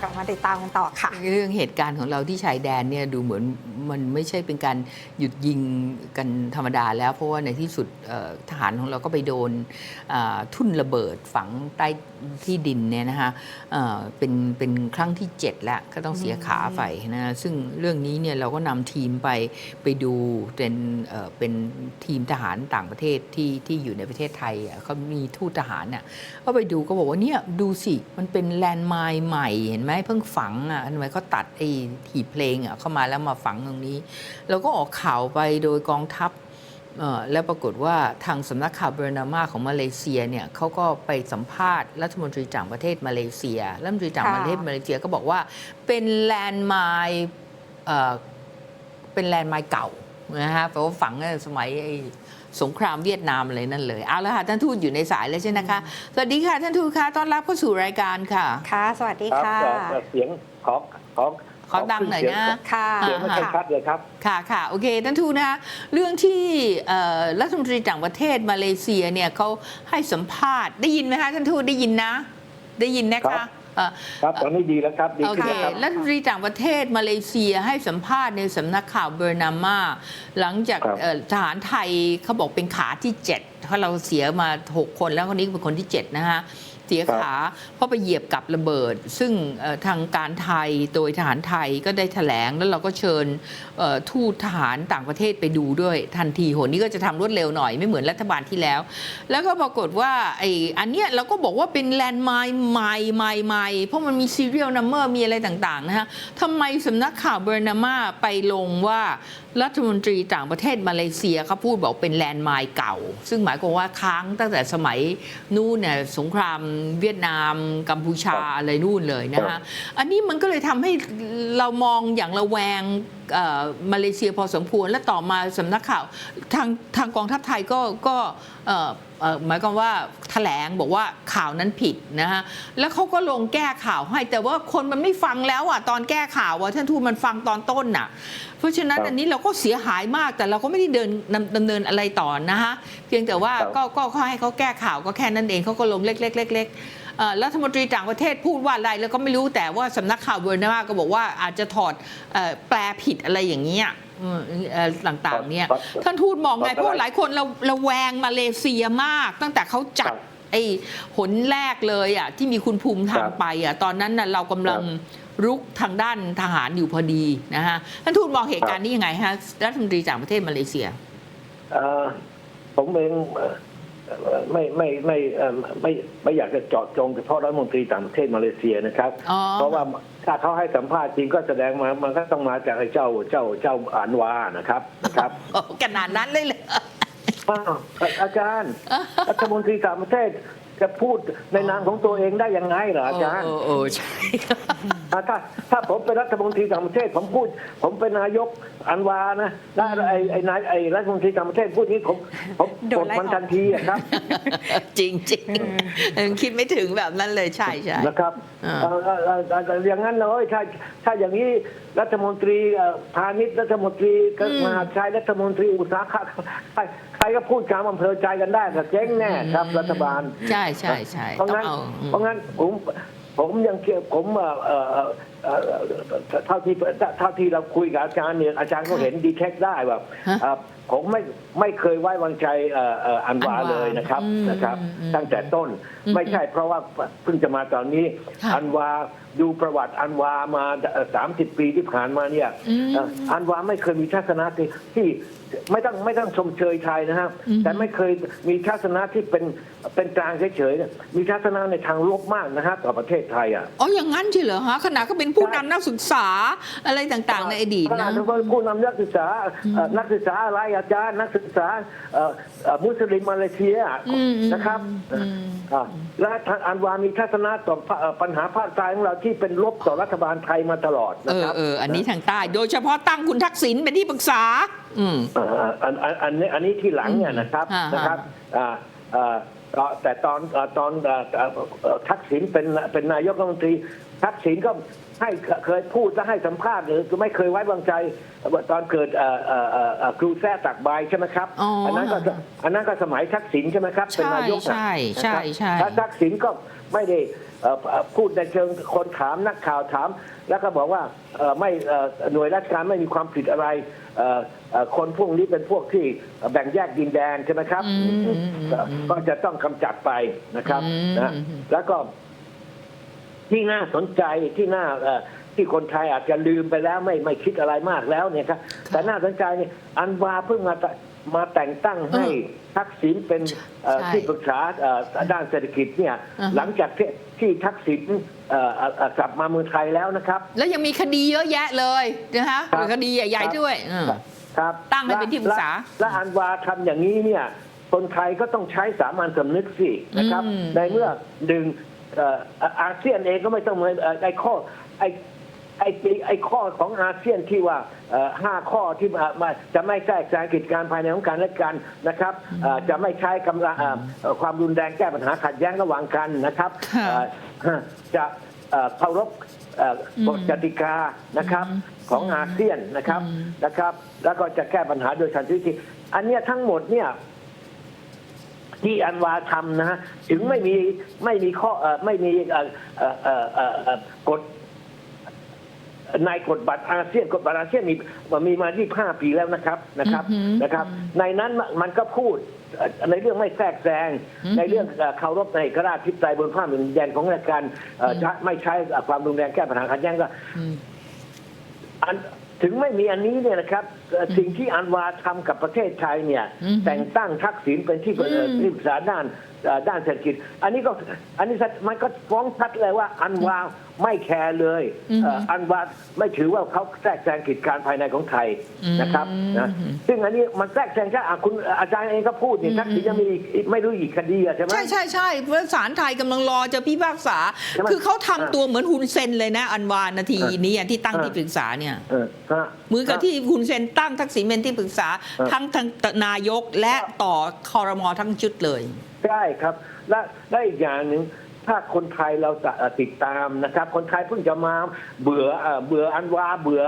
กลับมาติดตามกันต่อค่ะ เรื่องเหตุการณ์ของเราที่ชายแดนเนี่ยดูเหมือนมันไม่ใช่เป็นการหยุดยิงกันธรรมดาแล้วเพราะว่าในที่สุดทหารของเราก็ไปโดนทุ่นระเบิดฝังใต้ที่ดินเนี่ยนะคะเอ่อเป็นเป็นครั้งที่ 7 แล้วก็ต้องเสียขาไปนะซึ่งเรื่องนี้เนี่ยเราก็นำทีมไปไปดูเป็นเอ่อเป็นทีมทหารต่างประเทศที่ที่อยู่ในประเทศไทยอะเขามีทูตทหารน่ะก็ไปดูก็บอกว่าเนี่ยดูสิ มันเป็นแลนด์ไมล์ใหม่เห็นไหมเพิ่งฝังอะทำไมเขาตัดไอ้หีบเพลงอะเข้ามาแล้วมาฝังตรงนี้ แล้วก็ออกข่าวไปโดยกองทัพ แล้วปรากฏว่าทางสำนักข่าวเบรนามาของมาเลเซียเนี่ยเขาก็ไปสัมภาษณ์รัฐมนตรีต่างประเทศมาเลเซียรัฐมนตรีต่างค่ะประเทศมาเลเซียก็บอกว่าเป็นแลนด์ไมล์เอ่อเป็นแลนด์ไมล์เก่านะฮะแปลว่าฝังตั้งแต่สมัยไอ้สงครามเวียดนามอะไรนั่นเลย เอาละค่ะ ท่านทูตอยู่ในสายแล้วใช่ไหมคะ สวัสดีค่ะ ท่านทูตคะต้อนรับเข้าสู่รายการค่ะ ค่ะ สวัสดีครับค่ะเอ่อเสียงขอขอ ขอดังหน่อยนะค่ะเสียงไม่ค่อยชัดเลยครับค่ะค่ะโอเคท่านทูตนะคะเรื่องที่เอ่อรัฐมนตรีต่างประเทศมาเลเซียเนี่ยเขาให้สัมภาษณ์ได้ยินไหมคะท่านทูตได้ยินนะ ได้ยินนะครัคะบเอ่อครับตอนนี้ดีแล้วครับดีโอขึ้นเคแล้วครับรัฐมนตรีต่างประเทศมาเลเซียให้สัมภาษณ์ในสำนักข่าวเบอร์นามา หลังจากครับเอ่อทหารไทยเขาบอกเป็นขาที่7เพราะเราเสียมา 6 คนแล้วคนนี้เป็นคนที่ 7 นะฮะ เสียขาเพราะไปเหยียบกับระเบิด ซึ่งเอ่อทางการไทยโดยทหารไทยก็ได้แถลง แล้วเราก็เชิญเอ่อทูตทหารต่างประเทศไปดูด้วยทันทีโหนี่ก็จะทำรวดเร็วหน่อย ไม่เหมือนรัฐบาลที่แล้ว แล้วก็ปรากฏว่าไอ้อันเนี้ยเราก็บอกว่าเป็นแลนด์ไมล์ใหม่ใหม่ใหม่เพราะมันมีซีเรียลนัมเบอร์มีอะไรต่างๆนะฮะทำไมสำนักข่าวเบอร์นามาไปลงว่ารัฐมนตรีต่างประเทศมาเลเซียเขาพูดบอกเป็นแลนด์ไมล์เก่า ซึ่งหมายความว่าค้างตั้งแต่สมัยนู่นเนี่ยสงครามเวียดนาม กัมพูชาอะไรนู่นเลยนะครัฮะบอันนี้มันก็เลยทำให้เรามองอย่างระแวงเอ่อมาเลเซียพอสมควรและต่อมาสำนักข่าวทางทางกองทัพไทยก็ก็เอ่อเอ่อ หมายความว่าแถลงบอกว่าข่าวนั้นผิดนะฮะแล้วเขาก็ลงแก้ข่าวให้แต่ว่าคนมันไม่ฟังแล้วอะตอนแก้ข่าวอะท่านทูตมันฟังตอนต้นน่ะ เพราะฉะนั้นครับอันนี้เราก็เสียหายมากแต่เราก็ไม่ได้เดินดำดำเนินอะไรต่อนะฮะเพียงแต่ว่าครับก็ก็ก็ให้เขาแก้ข่าวก็แค่นั้นเองเขาก็ลงเล็กๆเล็กๆเอ่อ รัฐมนตรีต่างประเทศพูดว่าอะไรแล้วก็ไม่รู้แต่ว่าสำนักข่าวเวอร์นามาก็บอกว่าอาจจะถอดเอ่อแปลผิดอะไรอย่างเงี้ยอืมเอ่อต่างๆเนี่ยครับท่านทูตมองไงครับเพราะว่าหลายคนเราระแวงมาเลเซียมาก ตั้งแต่เขาจัดครับไอ้หนแรกเลยอะที่มีคุณภูมิธรรมครับไปอะตอนนั้นน่ะเรากำลังรุกทางด้านทหารอยู่พอดีนะฮะท่านทูตมองเหตุการณ์นี้ยังไงฮะรัฐมนตรีต่างประเทศมาเลเซียเอ่อผมเองเอ่อเอ่อ ไม่ไม่ไม่เอ่อไม่ไม่อยากจะเจาะจงเฉพาะรัฐมนตรีต่างประเทศมาเลเซียนะครับ อ๋อ เพราะว่าถ้าเขาให้สัมภาษณ์จริงก็แสดงมามันก็ต้องมาจากไอ้เจ้าเจ้าเจ้าอันวานะครับนะครับ โอ้ขนาดนั้นเลยเหรอ อ้าวอาจารย์ รัฐมนตรีต่างประเทศจะพูดในนามของตัวเองได้ยังไงเหรออาจารย์ โอ้โอ้โอ้ใช่ อะถ้าถ้าผมเป็นรัฐมนตรีต่างประเทศผมพูด ผมเป็นนายกอันวานะแล้วไอ้ไอ้นายไอ้รัฐมนตรีต่างประเทศพูดนี้ผมผมโดกนดไล่ออกมันทันทีอะครับจริงจริงเออคิดไม่ถึงแบบนั้นเลยใช่ใช่ นะครับอ่า เอ่อเอ่อเอ่อเอ่ออย่างนั้นเลยถ้าถ้าอย่างนี้รัฐมนตรีเอ่อพาณิชย์รัฐมนตรีมหาดไทยรัฐมนตรีอุตสาหกรรมใครใครก็พูดตามอำเภอใจกันได้ก็เจ๊งแน่ครับ รัฐบาล ใช่ใช่ใช่เพราะต้องงั้นเอาอืมเพราะงั้นผมผมยังเชื่อผมเอ่อเอ่อ เอ่อเอ่อเอ่อเท่าที่เท่าที่เราคุยกับอาจารย์เนี่ยอาจารย์ก็เห็นดีเทคได้ว่าฮะเอ่อผมไม่ไม่เคยไว้วางใจเอ่อเอ่ออันวาอันวาเลยนะครับอืมนะครับอืมตั้งแต่ต้นอืมไม่ใช่เพราะว่าเพิ่งจะมาตอนนี้ค่ะอันวาดูประวัติอันวามาสามสิบปีที่ผ่านมาเนี่ยอืมเอ่ออันวาไม่เคยมีทัศนะที่ที่ไม่ต้องไม่ต้องชมเชยไทยนะฮะอืมแต่ไม่เคยมีทัศนะที่เป็นเป็นกลางเฉยๆเนี่ยมีทัศนะในทางลบมากนะฮะต่อประเทศไทยอะอ๋ออย่างนั้นใช่เหรอฮะขณะก็เป็นผู้นำนักศึกษาอะไรต่างๆ ในอดีตขนานะดว่าผู้นำนักศึกษาเอ่อนักศึกษาอะไรอาจารย์นักศึกษาเอ่อเอ่อมุสลิมมาเลเซียอืมนะครับอืมอ่าและทางอันวามีทัศนะต่อภาเอ่อปัญหาภาคใต้ของเราที่เป็นลบต่อรัฐบาลไทยมาตลอดเอนะอครับเอออันนี้ทางใต้ โดยเฉพาะตั้งคุณทักษิณเป็นที่ปรึกษา อืมอ่าอันอันอันนี้อันนี้ที่หลังเนี่ยนะครับอ่าฮะนะครับอ่าอ่าก็แต่ตอนอ่าตอนอ่าอ่าเอ่อทักษิณเป็นเป็นนายกรัฐมนตรีทักษิณก็ ให้เคยพูดและให้สัมภาษณ์หรือไม่เคยไว้วางใจว่าตอนเกิดเอ่อเอ่อเอ่อเอ่อครูแท้ตักใบใช่ไหมครับอ๋ออันนั้นก็อันนั้นก็สมัยทักษิณใช่ไหมครับเป็นนายกใช่ใช่นะครับใช่แล้วทักษิณก็ไม่ได้เอ่อเอ่อพูดในเชิงคนถามนักข่าวถาม แล้วก็บอกว่าเอ่อไม่เอ่อหน่วยราชการไม่มีความผิดอะไรเอ่อเอ่อคนพวกนี้เป็นพวกที่แบ่งแยกดินแดนใช่ไหมครับอืมอืมอืมก็ก็จะต้องกำจัดไปนะครับอืมนะแล้วก็ ที่น่าสนใจที่น่าเอ่อที่คนไทยอาจจะลืมไปแล้วไม่ไม่คิดอะไรมากแล้วเนี่ยครับแต่น่าสนใจเนี่ยอันวาเพิ่งมาแต่มาแต่งตั้งให้ทักษิณเป็นเอ่อใช่ที่ปรึกษาเอ่อด้านเศรษฐกิจเนี่ยอ่าฮะหลังจากที่ที่ทักษิณเอ่อเอ่อเอ่อกลับมาเมืองไทยแล้วนะครับ แล้วยังมีคดีเยอะแยะเลยนะคะครับคดีใหญ่ๆด้วยอืมครับตั้งให้เป็นที่ปรึกษาและและอันวาทำอย่างนี้เนี่ยคนไทยก็ต้องใช้สามัญสำนึกสินะครับอืมในเมื่อดึงเอ่ออาเซียนเองก็ไม่ต้องมาเอ่อไอ้ข้อไอ้ไอ้ปีไอ้ข้อของอาเซียนที่ว่าเอ่อห้าข้อที่มามาจะไม่แทรกแซงกิจการภายในของการและกันนะครับเอ่อจะไม่ใช้กำลังเอ่อเอ่อความรุนแรงแก้ปัญหาขัดแย้งระหว่างกันนะครับค่ะเอ่อจะเอ่อเคารพเอ่อกฎกติกานะครับอืมของอาเซียนนะครับอืมนะครับ แล้วก็จะแก้ปัญหาโดยสันติวิธีอันเนี้ยทั้งหมดเนี่ย ที่อันวาทำนะฮะถึงไม่มีไม่มีข้อเอ่อไม่มีเอ่อเอ่อเอ่อเอ่อเอ่อกฎในกฎบัตรอาเซียนกฎบัตรอาเซียนมีมีมา 25 ปีแล้วนะครับนะครับอือหือนะครับ ในนั้นมันก็พูดเอ่อในเรื่องไม่แทรกแซงอือหือในเรื่องเอ่อเคารพในเอกราชทิปไตยบนผ้าแผ่นดินแดนของราชการเอ่อจะไม่ใช้ความรุนแรงแก้ปัญหาขัดแย้งก็อืมอันถึงไม่มีอันนี้เนี่ยนะครับเอ่อ สิ่งที่อันวาทำกับประเทศไทยเนี่ยอืมแต่งตั้งทักษิณเป็นที่ปรึกอืมที่ปรึกษาด้านเอ่อด้านเศรษฐกิจ อันนี้ก็อันนี้มันก็ฟ้องชัดเลยว่าอันวาไม่แคร์เลยอืมเอ่ออันวาไม่ถือว่าเขาแทรกแซงกิจการภายในของไทยอืมนะครับนะซึ่งอันนี้มันแทรกแซงใช่อะคุณอาจารย์เองก็พูดนี่ทักษิณยังมีอีกไม่รู้อีกคดีอะใช่ไหมใช่ใช่ใช่เพราะศาลไทยกำลังรอจะพิพากษาใช่ไหมคือเขาทำตัวเหมือนฮุนเซนเลยนะ อันวานนาทีเออนี้อะที่ตั้งเออที่ปรึกษาเนี่ยเออฮะเหมือนกับที่ฮุนเซนตั้งทักษิณเป็นที่ปรึกษาเออทั้งทั้งนายกและต่อคอรมอทั้งชุดเลยใช่ครับ และและอีกอย่างหนึ่งถ้าคนไทยเราจะติดตามนะครับ คนไทยเพิ่งจะมาเบื่อเอ่อเบื่ออันวาเบื่อ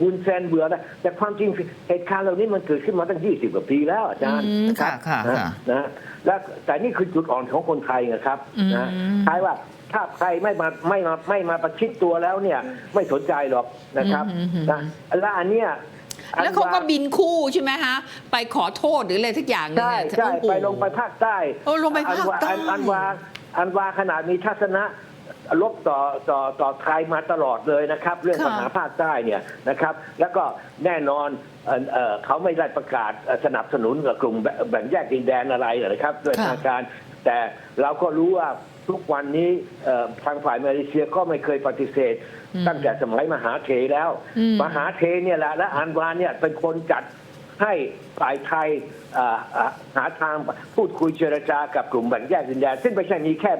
ฮุนเซนเบื่อนะแต่ความจริงเหตุการณ์เหล่านี้มันเกิดขึ้นมาตั้ง 20 กว่าปีแล้วอาจารย์อืมนะครัค่ะค่ะนะค่ะนะและแต่นี่คือจุดอ่อนของคนไทยนะครับนะอืมท้ายว่าถ้าใครไม่มาไม่มาไม่มาประชิดตัวแล้วเนี่ย ไม่สนใจหรอกนะครับอืมอืมนะและอันเนี้ยอัน แล้วเขาก็วบินคู่ใช่ไหมฮะ ไปขอโทษหรืออะไรทุกอย่างเนี่ยใช่ใช่โอ้โหไปลงไปภาคใต้เออลงไปภาคใต้ อันวอันวาอันวาขนาดมีทัศนะลบต่อต่อต่อไทยมาตลอดเลยนะครับ เรื่องค่ะปัญหาภาคใต้เนี่ยนะครับ แล้วก็แน่นอนเอ่อเอ่อเขาไม่ได้ประกาศเอ่อสนับสนุนกับกลุ่มแบแบ่งแยกดินแดนอะไรนะครับด้วยทางการ แต่เราก็รู้ว่า ทุกวันนี้เอ่อทางฝ่ายมาเลเซียก็ไม่เคยปฏิเสธอืมตั้งแต่สมัยมหาเทแล้วอืมมหาเทเนี่ยแหละและอันวาเนี่ยเป็นคนจัดให้ฝ่ายไทยเอ่อเอ่อหาทางพูดคุยเจรจากับกลุ่มแบ่งแยกดินแดนซึ่งไม่ใช่มีแค่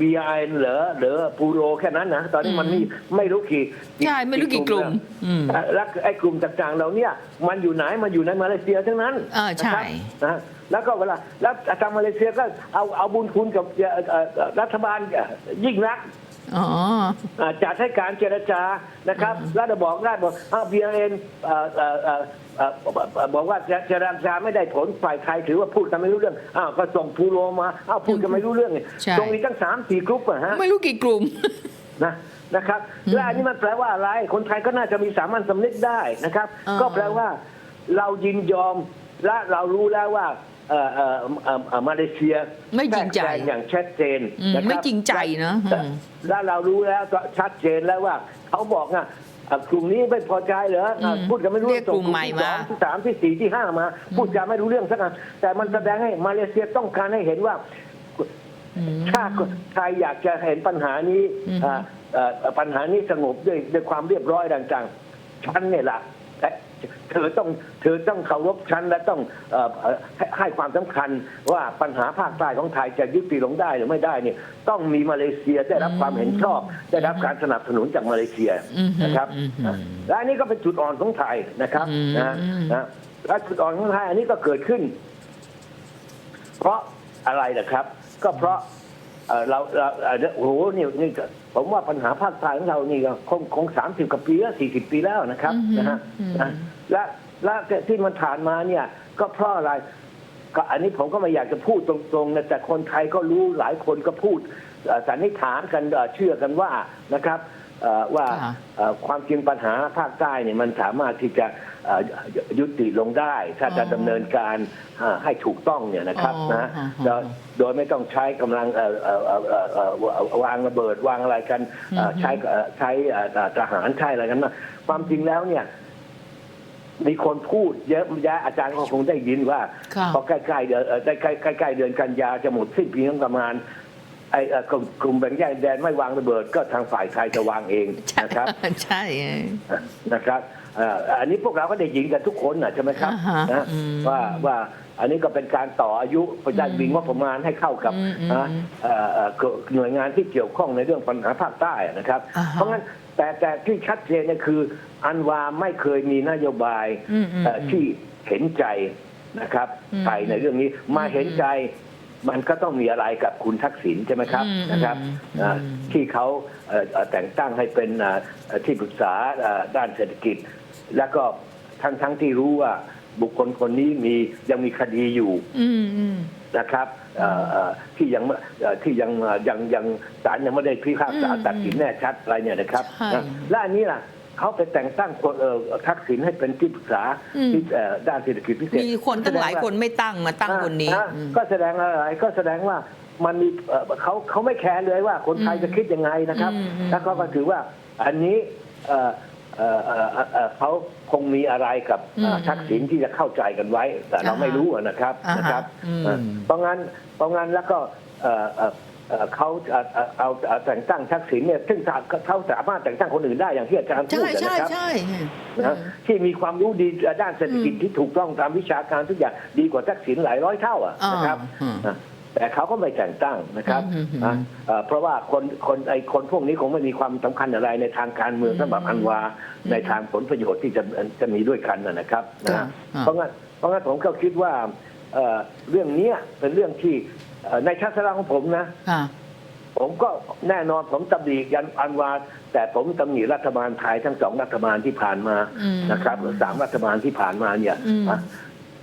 บีไอเหรือหรือปูโรแค่นั้นนะ ตอนนี้มันมีไม่รู้กี่ใช่ไม่รู้กี่กลุ่มอืมแล้วแล้วไอ้กลุ่มต่างๆเราเนี่ยมันอยู่ไหนมันอยู่ในมาเลเซียทั้งนั้นเออใช่นะครับนะ แล้วก็เวลาแล้วทางมาเลเซียก็เอาเอาบุญคุณกับเอ่อเอ่อเอ่อรัฐบาลยิ่งรักษณ์อ๋ออ่าจัดให้การเจรจานะครับแล้วจะบอกได้บอกอ้าวบีเอ็นบอกว่าจะเจรจาไม่ได้ผลฝ่ายไทยถือว่าพูดกันไม่รู้เรื่องอ้าวก็ส่งพูโรมาอ้าวพูดกันไม่รู้เรื่องเนี่ยใช่ตรงนี้ตั้งสามสี่กรุ๊ปอะฮะไม่รู้กี่กลุ่มนะนะครับและอันนี้มันแปลว่าอะไร คนไทยก็น่าจะมีสามัญสำนึกได้นะครับอ่าก็แปลว่า เรายินยอมและเรารู้แล้วว่า เอ่อเอ่อเอ่อเอ่อมาเลเซียไม่จริงใจแทรกแซอย่างชัดเจนอืมนะครับไม่จริงใจนะและอืม และเรารู้แล้วก็ชัดเจนแล้วว่าเขาบอกอะอะกลุ่มนี้ไม่พอใจเหรออะอืมพูดกันไม่รู้เรียกกลุ่มใหม่ที่สองมาที่สามที่สี่ที่ห้ามา พูดจาไม่รู้เรื่องสักอันแต่มันแสดงให้มาเลเซียต้องการให้เห็นว่า อืม ถ้าใครอยากจะเห็นปัญหานี้อืม อ่าเอ่อปัญหานี้สงบด้วยด้วยความเรียบร้อยต่างๆฉันเนี่ยแหละแต่ เธอต้องเธอต้องเคารพฉันและต้องเอ่อเอ่อให้ให้ความสำคัญว่าปัญหาภาคใต้ของไทยจะยุติลงได้หรือไม่ได้เนี่ยต้องมีมาเลเซียได้รับความเห็นชอบ ได้รับการสนับสนุนจากมาเลเซียอืมนะครับอืมนะและอันนี้ก็เป็นจุดอ่อนของไทยนะครับอืมนะนะและจุดอ่อนของไทยอันนี้ก็เกิดขึ้น เพราะอะไรนะครับ ก็เพราะ เอ่อเราเราเอ่อโอ้โหนี่นี่ก็ผมว่าปัญหาภาคใต้ของเรานี่ก็คงคงสามสิบกว่าปีแล้วสี่สิบปีแล้วนะครับอือฮึนะฮะอืม นะและและที่มันผ่านมาเนี่ย ก็เพราะอะไร ก็อันนี้ผมก็ไม่อยากจะพูดตรงๆนะแต่คนไทยก็รู้หลายคนก็พูดเอ่อสันนิษฐานกันเอ่อเชื่อกันว่านะครับเอ่อ ว่าค่ะเอ่อความจริงปัญหาภาคใต้เนี่ยมันสามารถที่จะเอ่อยุติลงได้ ถ้าจะอ๋อดำเนินการเอ่อให้ถูกต้องเนี่ยนะครับอ๋อนะอ๋อโดยโดยไม่ต้องใช้กำลังเอ่อเอ่อเอ่อเอ่อเอ่อวางระเบิดวางอะไรกันเอ่ออืมใช้เอ่อใช้เอ่อทหารใช้อะไรกันนะความจริงแล้วเนี่ยมีคนพูดเยอะแยะอาจารย์ก็คงได้ยินว่าค่ะพอใกล้ๆเดือนเอ่อใกล้ๆใกล้ๆเดือนกันยาจะหมดสิ้นปีงบประมาณ ไอ้เอ่อกลุ่มกลุ่มแบ่งแยกแดนไม่วางระเบิดก็ทางฝ่ายไทยจะวางเองใช่นะครับ ใช่เออนะครับเอ่ออันนี้พวกเราก็ได้ยินกันทุกคนนะใช่ไหมครับอ่าฮะนะอืมว่าว่าอันนี้ก็เป็นการต่ออายุประจันบิงว่าประมาณให้เข้ากับอืมอืมนะเอ่อเอ่อหน่วยงานที่เกี่ยวข้องในเรื่องปัญหาภาคใต้นะครับ อ่าฮะเพราะงั้นแต่แต่ที่ชัดเจนเนี่ยคือ อันวาไม่เคยมีนโยบายอืมอืมเอ่อที่เห็นใจนะครับอืมไทยในเรื่องนี้มาเห็นใจ มันก็ต้องมีอะไรกับคุณทักษิณใช่ไหมครับอืมนะครับอืม อ่าอืมที่เขาเอ่อเอ่อแต่งตั้งให้เป็นอ่าเอ่อที่ปรึกษาอ่าด้านเศรษฐกิจ แล้วก็ทั้งทั้งที่รู้ว่าบุคคลคนนี้มียังมีคดีอยู่อืมอืม นะครับเอ่อเอ่อที่ยังไม่เอ่อที่ยังเอ่อยังยังศาลยังไม่ได้พิพากษาอืมตัดสินแน่ชัดอะไรเนี่ยนะครับใช่ นะและอันนี้ล่ะ เขาไปแต่งตั้งคนเอ่อทักษิณให้เป็นที่ปรึกษาอืม ที่เอ่อด้านเศรษฐกิจพิเศษมีคนตั้งหลายคนไม่ตั้งมาตั้งคนนี้อ่าอืม ก็แสดงอะไรก็แสดงว่ามันมีเอ่อเขาเขาไม่แคร์เลยว่าคนไทยอืมจะคิดยังไงนะครับอืมอืม แล้วเขาก็ถือว่าอันนี้เอ่อเอ่อเอ่อเอ่อเอ่อเขาคงมีอะไรกับเอ่ออืมทักษิณที่จะเข้าใจกันไว้ แต่เราอ่าฮะไม่รู้อะนะครับอ่าฮะนะครับอืม เอ่อเพราะงั้นเพราะงั้นแล้วก็เอ่อเอ่อ เอ่อเขาเอ่อเอ่อเอาเอาแต่งตั้งทักษิณเนี่ยซึ่งเขาสามารถแต่งตั้งคนอื่นได้อย่างที่อาจารย์พูใช่ดนะใช่ครับ ใช่นะที่มีความรู้ดีด้านเศรษฐกิจที่ถูกต้องตามวิชาการทุกอย่างดีกว่าทักษิณหลายร้อยเท่าอะนะครับอ่านะแต่เขาก็ไม่แต่งตั้งนะครับอืมอืมนะเอ่อเพราะว่าคนคนไอ้คนพวกนี้คงไม่มีความสำคัญอะไรในทางการเมืองอืมสำหรับอันวาอืมในทางผลประโยชน์ที่จะจะมีด้วยกันนะนะครับนะค่ะอ่าเพราะงั้นเพราะงั้นผมก็คิดว่าเอ่อเรื่องเนี้ยเป็นเรื่องที่ เอ่อในทัศนะของผมนะ ค่ะ ผมก็แน่นอนผมตำหนิยันอันวาแต่ผมตำหนิรัฐบาลไทยทั้งสองรัฐบาลที่ผ่านมาอืมนะครับหรือสามรัฐบาลที่ผ่านมาเนี่ยอืมอะ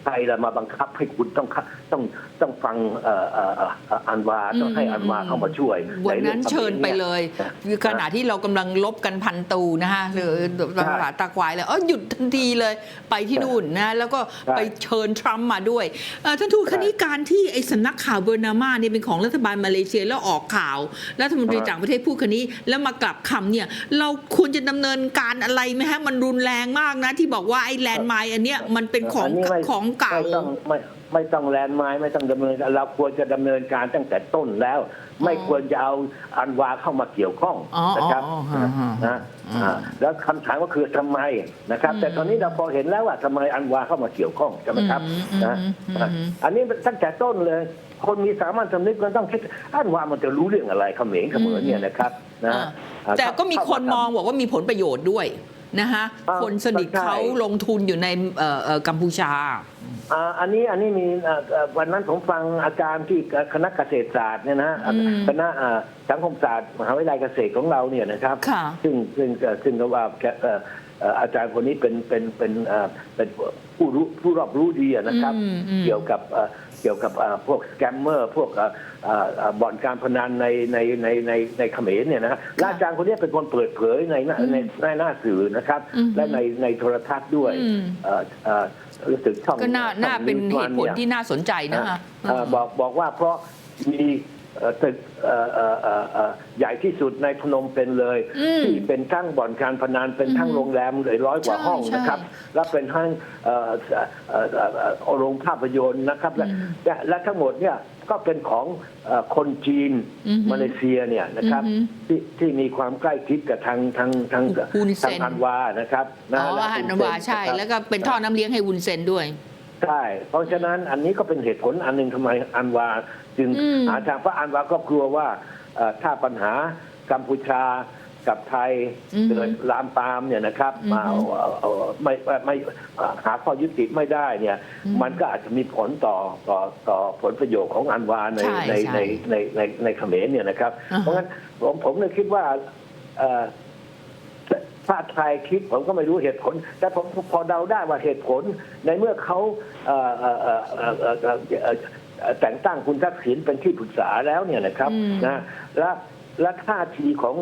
ใครละมาบังคับให้คุณต้องเข้าต้องต้องฟังเอ่อเอ่อเอ่ออันวาต้องให้อันวาเข้ามาช่วยวันนั้นใรื่องเชิญไปนี้เลย คือขณะที่เรากำลังลบกันพันตูนะคะหรือภาษาตาควายเลยเออหยุดทันทีเลยไปที่นู่นนะแล้วก็ไปเชิญทรัมป์มาด้วยเอ่อท่านทูตคณิการที่ไอ้สำนักข่าวเบอร์นามาเนี่ยเป็นของรัฐบาลมาเลเซียแล้วออกข่าวรัฐมนตรีต่างประเทศพูดคันนี้ แล้วมากลับคำเนี่ยเราควรจะดำเนินการอะไรไหมฮะมันรุนแรงมากนะที่บอกว่าไอ้แลนด์ไมน์อันเนี้ยมันเป็นของนนี้ไม่ของเก่า ไม่ต้องไม่ไม่ต้องแลนด์ไม้ไม่ต้องดำเนินการเราควรจะดำเนินการตั้งแต่ต้นแล้ว ไม่ควรจะเอาอันวาเข้ามาเกี่ยวข้องอ๋อนะครับอ๋ออ๋ออ๋อนะอืมอ่าแล้วคำถามก็คือทำไมนะครับอืมแต่ตอนนี้เราพอเห็นแล้วว่าทำไมอันวาเข้ามาเกี่ยวข้องใช่ไหมครับอืมอืมนะอืมอะอันนี้ตั้งแต่ต้นเลย คนมีสามัญสำนึกมันต้องคิดอันวามันจะรู้เรื่องอะไรเขมรเขมรเนี่ยนะครับนะอ่าอ่าแต่ก็มีคนเข้ามองบอกว่ามีผลประโยชน์ด้วย นะคะอ่าคนสนิทใช่เขาลงทุนอยู่ในเอ่อเอ่อกัมพูชาอ่าอันนี้อันนี้มีอ่าอ่าวันนั้นผมฟังอาจารย์ที่คณะเกษตรศาสตร์เนี่ยนะอืมคณะอ่าสังคมศาสตร์มหาวิทยาลัยเกษตรของเราเนี่ยนะครับค่ะซึ่งซึ่งเอ่อซึ่งก็ว่าแกเอ่อเอ่ออาจารย์คนนี้เป็นเป็นเป็นเอ่อเป็นผู้รู้ผู้รอบรู้ดีอะนะครับอืมอืมเกี่ยวกับ เอ่อเกี่ยวกับเอ่อพวกสแกมเมอร์พวกเอ่อเอ่อเอ่อบ่อนการพนันในในในในในเขมรเนี่ยนะฮะและอาจารย์คนนี้เป็นคนเปิดเผยในหน้าอืมในในหน้าสื่อนะครับอืมและในในโทรทัศน์ด้วยอืมเอ่อเอ่อรู้สึกช่องก็น่าช่องน่าเป็นเหตุผลยที่น่าสนใจนะคะเอ่อบอกบอกว่าเพราะมี เอ่อตึกเอ่อเอ่อเอ่อเอ่อใหญ่ที่สุดในพนมเปญเลย อืม ที่เป็นทั้งบ่อนการพนันเป็นทั้งอืมโรงแรมเลยร้อยกว่าใช่ห้องใช่นะครับและเป็นทั้งเอ่อเอ่อเอ่อเอ่อโรงภาพยนตร์นะครับ และอืมและและทั้งหมดเนี่ยก็เป็นของเอ่อคนจีนอือฮึมาเลเซียเนี่ยนะครับอือฮึที่ที่มีความใกล้ชิดกับทางทางทางฮุนเซนทางอันวานะครับนะอ๋อและอาหารฮุนเซวาใช่ นะครับ แล้วก็เป็นท่อน้ำเลี้ยงให้วุนเซนด้วย ใช่ เพราะฉะนั้นอันนี้ก็เป็นเหตุผลอันหนึ่งทำไมอันวาจึงอืม หาทางเพราะอันวาก็กลัวว่าเอ่อถ้าปัญหากัมพูชากับไทยอืม เกิดลามปามเนี่ยนะครับอืมมาเอาเอาเอาไม่ไม่ไม่หาข้อยุติไม่ได้เนี่ย อืมมันก็อาจจะมีผลต่อต่อต่อผลประโยชน์ของอันวาในใช่ในใช่ในในในในเขมรเนี่ยนะครับ อ่าฮะ เพราะงั้นผมผมเลยคิดว่าเอ่อ ถ้าไทยคิดผมก็ไม่รู้เหตุผล แต่ผมพอเดาได้ว่าเหตุผล ในเมื่อเขาเอ่อเอ่อเอ่อเอ่อเอ่อเอ่อเอ่อเอ่อแต่งตั้งคุณทักษิณเป็นที่ปรึกษาแล้วเนี่ยนะครับอืมนะและและท่าทีของ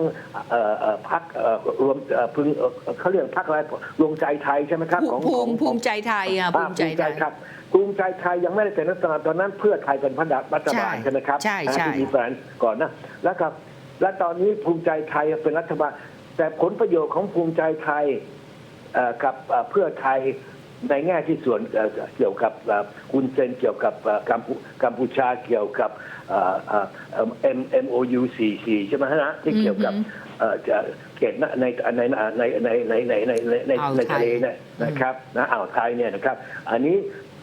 เอ่อเอ่อพรรคเอ่อรวมเอ่อพึงเอ่อเขาเรียกพรรคอะไรรวมใจไทยใช่ไหมครับภูของภูของมิภูมิใจไทยอะอ่าภูมิใจไทยครับภูมิใจไทยยังไม่ได้เป็นรัฐบาลตอนนั้นเพื่อไทยเป็นพันธรัฐบาลใช่ใช่ไหมครับใช่ใช่ที่มีแฟนก่อนนะแล้วครับและตอนนี้ภูมิใจไทยเป็นรัฐบาล แต่ผลประโยชน์ของภูมิใจไทยเอ่อกับเอ่อเพื่อไทยในแง่ที่ส่วนเอ่อเกี่ยวกับเอ่อคุณเซนเกี่ยวกับเอ่อกัมพูกัมพูชาเกี่ยวกับเอ่อเอ่อเอ่อ M M O U 44ใช่ไหมฮะที่เกี่ยวกับอือฮึเอ่อจะเขตในในในในในในในในในในอ่าวในไทยทะเลเนี่ยนะครับนะอ่าวไทยเนี่ยนะครับ อันนี้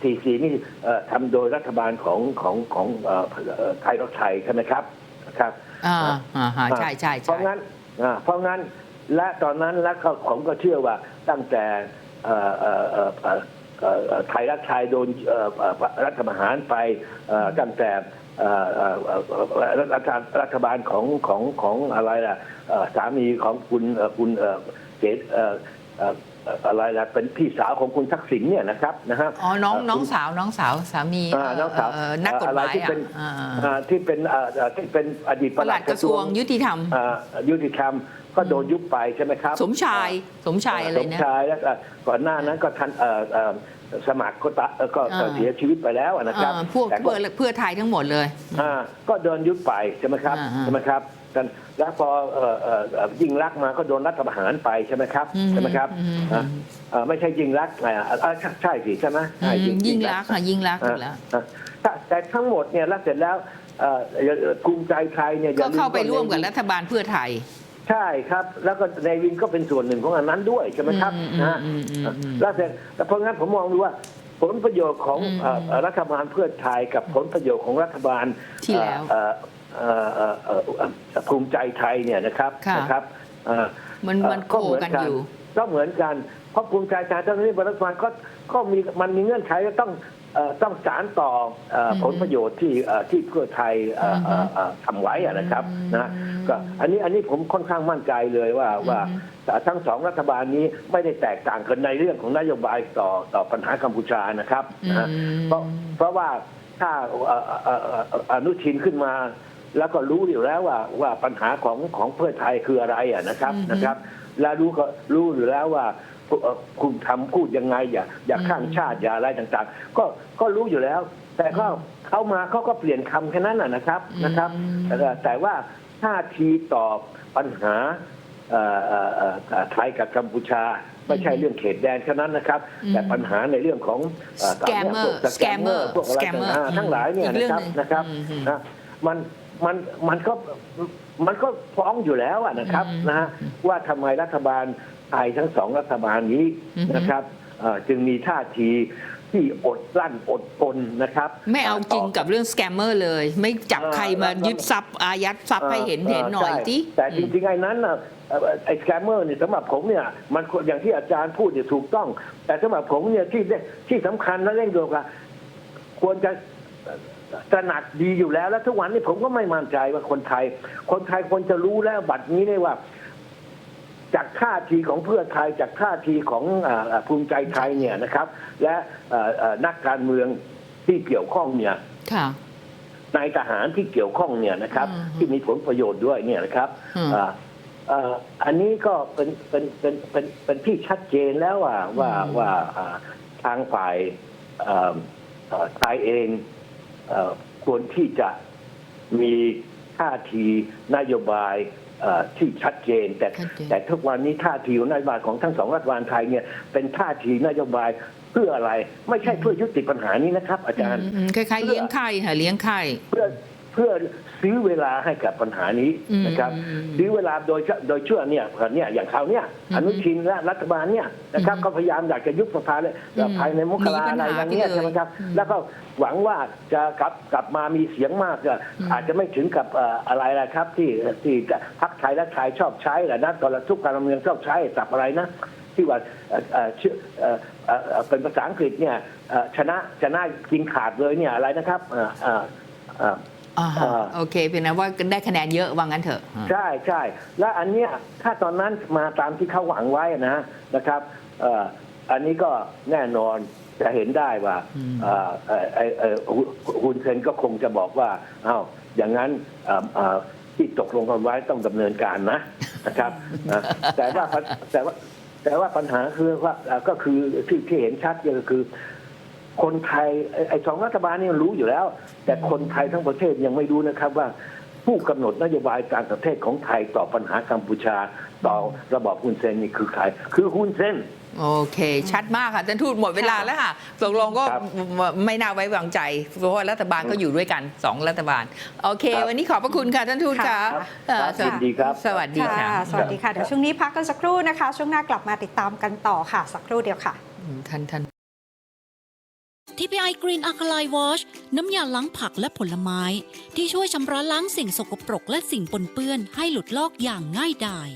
สี่สี่นี่เอ่อทำโดยรัฐบาลของของของเอ่อเอ่อไทยรักไทยใช่ไหมครับนะครับอ่าอ่าฮะใช่ใช่เพใช่ราะงั้น นะเพราะงั้นและตอนนั้นและก็ผมก็เชื่อว่าตั้งแต่ไทยรักไทยโดนรัฐประหารไปตั้งแต่รัฐบาลของของของอะไรล่ะสามีของคุณคุณเอ่อเจตอ่อเอ่อเอ่ออะไรล่ะเป็นพี่สาวของคุณทักษิณเนี่ยนะครับนะฮะอ๋อน้องเน้องสาวน้องสาวสามีอ่าน้องสาวเนักกฎหมายอะไรที่อะเป็นอ่าอ่าที่เป็นเอ่อเอ่อที่เป็นอดีตปประระหหลัลัดดกระทรวงยุติธรรมอ่ายุติธรรมก็โดนยุบไปใช่ไหมครับ สมชายสมชายอะไรสมนะชายแล้วก็ก่อนหน้านั้นก็ทันเอ่อเอ่อสมัครก็ตะเอ่อก็ก็อ่าเสียชีวิตไปแล้วนะครับอ่าพวกแต่ก็เพื่อเพื่อไทยทั้งหมดเลยอ่าก็โดนยุบไปใช่ไหมครับอ่าอ่าใช่ไหมครับ กันแล้วพอเอ่อเอ่อเอ่อยิ่งรักษณ์มาก็โดนรัฐประหารไปใช่ไหมครับอืมใช่ไหมครับอืมอ่าอ่าไม่ใช่ยิ่งรักษณ์อ่าอ่าใช่ใช่สิใช่ไหมอืใช่มยิ่งรักษณ์ค่ะยิ่งรักษณ์อ่าอยู่แล้ว อ่าแต่แต่ทั้งหมดเนี่ยแล้วเสร็จแล้วเอ่อภูมิใจไทยเนี่ยอย่ก็ลืเข้าไปร่วมกับในรัฐบาลเพื่อไทยใช่ครับ แล้วก็ในวินก็เป็นส่วนหนึ่งของอันนั้นด้วยใช่ไหมครับอืมอืมนะฮะ อืมอืมอืม แล้วเสร็จแต่เพราะงั้นผมมองดูว่า ผลประโยชน์ของอืมเอ่อเอ่อรัฐบาลเพื่อไทยกับผลประโยชน์ของรัฐบาลที่แล้ว เอ่อเอ่อ เอ่อเอ่อเอ่อภูมิใจไทยเนี่ยนะครับค่ะนะครับเอ่อมันมันโคกันอยู่ก็เหมือนกันเพราะภูมิใจไทยตอนนี้รัฐบาลก็ก็มีมันมีเงื่อนไขก็ต้องเอ่อต้องสารต่อเอ่ออมผลประโยชน์ที่เอ่อที่เพื่อไทยเอ่อเอ่อเอ่อทำไว้อะนะครับอืมนะก็อันนี้อันนี้ผมค่อนข้างมั่นใจเลยว่าว่าอืมทั้งสองรัฐบาลนี้ไม่ได้แตกต่างกันในเรื่องของนโยบายต่อต่อปัญหากัมพูชานะครับนะฮะอืมเพราะเพราะว่าถ้าเอ่อเอ่อเอ่อเอ่ออนุทินขึ้นมา แล้วก็รู้อยู่แล้วว่าว่าปัญหาของของเพื่อไทยคืออะไรอะนะครับอือฮึ นะครับ และรู้ก็รู้อยู่แล้วว่าเอ่อคุณทำพูดยังไงอย่าอย่าอืมข้างชาติอย่าอะไรต่างๆ ก็ก็รู้อยู่แล้ว แต่ก็เขามาเขาก็เปลี่ยนคำแค่นั้นนะนะครับนะครับแต่ว่าแต่ว่าท่าทีตอบปัญหาเอ่อเอ่อเอ่อไทยกับกัมพูชา ไม่ใช่เรื่องเขตแดนแค่นั้นนะครับ อืม แต่ปัญหาในเรื่องของเอ่อ Scammer พวก scammer พวกอะไร Scammer ต่างๆทั้งหลายเนี่ยอีกเรื่นะองครับหนึ่งนะครับอืมอืมนะมัน มันมันก็มันก็ฟ้องอยู่แล้วอะนะครับอืมนะฮะว่าทำไมรัฐบาลไทยทั้งสองรัฐบาลนี้อือฮึนะครับเอ่อจึงมีท่าทีที่อดกลั้นอดทนนะครับ ไม่เอาจริงกับเรื่องสแกมเมอร์เลย ไม่จับใครมายึดทรัพย์อายัดทรัพย์ให้เห็นเห็นหน่อยใช่สิแต่จริงๆไอ้นั้นน่ะเอ่อไอ้สแกมเมอร์เนี่ยสำหรับผมเนี่ยมันควรอย่างที่อาจารย์พูดเนี่ยถูกต้อง แต่สำหรับผมเนี่ยที่ที่สำคัญและเร่งด่วนกว่าควรจะ ตระหนักดีอยู่แล้ว แล้วทุกวันนี้ผมก็ไม่มั่นใจว่าคนไทย คนไทยควรจะรู้แล้วบัดนี้เนี่ยว่า จากท่าทีของเพื่อไทยจากท่าทีของอ่าภูมิใจไทยเนี่ยนะครับ และเอ่อเอ่อนักการเมืองที่เกี่ยวข้องเนี่ยค่ะนายทหารที่เกี่ยวข้องเนี่ยนะครับอืมที่มีผลประโยชน์ด้วยเนี่ยนะครับอืมอ่าอ่าอันนี้ก็เป็นเป็นเป็นเป็นเป็นที่ชัดเจนแล้วว่าว่าว่าอ่าทางฝ่ายอ่าอ่าไทยเองเอ่อ ควรที่จะมีท่าทีนโยบายเอ่อที่ชัดเจน แต่ชัดเจนแต่ทุกวันนี้ท่าทีของนโยบายของทั้งสองรัฐบาลไทยเนี่ยเป็นท่าทีนโยบายเพื่ออะไร ไม่ใช่เพื่อยุติปัญหานี้นะครับ อาจารย์อืมคล้ายๆเลี้ยงไข่ค่ะเลี้ยงไข่เพื่อ เพื่อซื้อเวลาให้กับปัญหานี้อืมนะครับอืมซื้อเวลาโดยโดยชั่วเนี่ยเนี่ยอย่างเขาวเนี่ยอืมอนุทินและรัฐบาลเนี่ยนะครับอืมก็พยายามอยากจะยุบสภาเลยอืมภายในมกราหนีปัญอะไรหาอย่างเงี้ยไปเลยใช่ไหมครับอืมแล้วก็หวังว่าจะกลับกลับมามีเสียงมากก็อืมอาจจะไม่ถึงกับเอ่ออะไรนะครับ ที่ที่พรรคไทยและไทยชอบใช้แหละนะตอนทุกการเมืองชอบใช้สับอะไรนะที่ว่าเอ่อเอ่อชื่อเอ่อเอ่อเอ่อเป็นภาษาอังกฤษเนี่ยเอ่อชนะชนะกินขาดเลยเนี่ยอะไรนะครับเอ่อเอ่อเอ่ออ่าฮะอ่าโอเคเป็นนะว่าได้คะแนนเยอะว่างั้นเถอะอ่าใช่ใช่และอันเนี้ยถ้าตอนนั้นมาตามที่เขาหวังไว้นะนะครับเอ่ออันนี้ก็แน่นอนจะเห็นได้ว่าอืมเอ่อเอ่อเอ่อเอ่อฮุนเซนก็คงจะบอกว่าอ้าวอย่างนั้นเอ่อเอ่อที่ตกลงกันไว้ต้องดำเนินการนะนะครับนะแต่ว่าแต่ว่าแต่ว่าปัญหาคือว่าเอ่อก็คือที่ที่เห็นชัดก็คือ คนไทยไอ้ไอ้สองรัฐบาลนี่มันรู้อยู่แล้ว แต่คนไทยทั้งประเทศยังไม่รู้นะครับว่า ผู้กำหนดนโยบายการประเทศของไทยต่อปัญหากัมพูชา ต่อระบอบฮุนเซนนี่คือใครคือฮุนเซน โอเค ชัดมากค่ะท่านทูตหมดเวลาแล้วค่ะตกลงก็ครับไม่น่าไว้วางใจ เพราะว่ารัฐบาลก็อยู่ด้วยกันสองรัฐบาล โอเค ครับวันนี้ขอบพระคุณค่ะท่านทูตค่ะครับเอ่อครับยินดีครับ สวัสดีค่ะสวัสดีค่ะ เดี๋ยวช่วงนี้พักกันสักครู่นะคะ ช่วงหน้ากลับมาติดตามกันต่อค่ะ สักครู่เดียวค่ะ ท่านท่าน TPI Green Alkaline Wash น้ำยาล้างผักและผลไม้ ที่ช่วยชำระล้างสิ่งสกปรกและสิ่งปนเปื้อนให้หลุดลอกอย่างง่ายดาย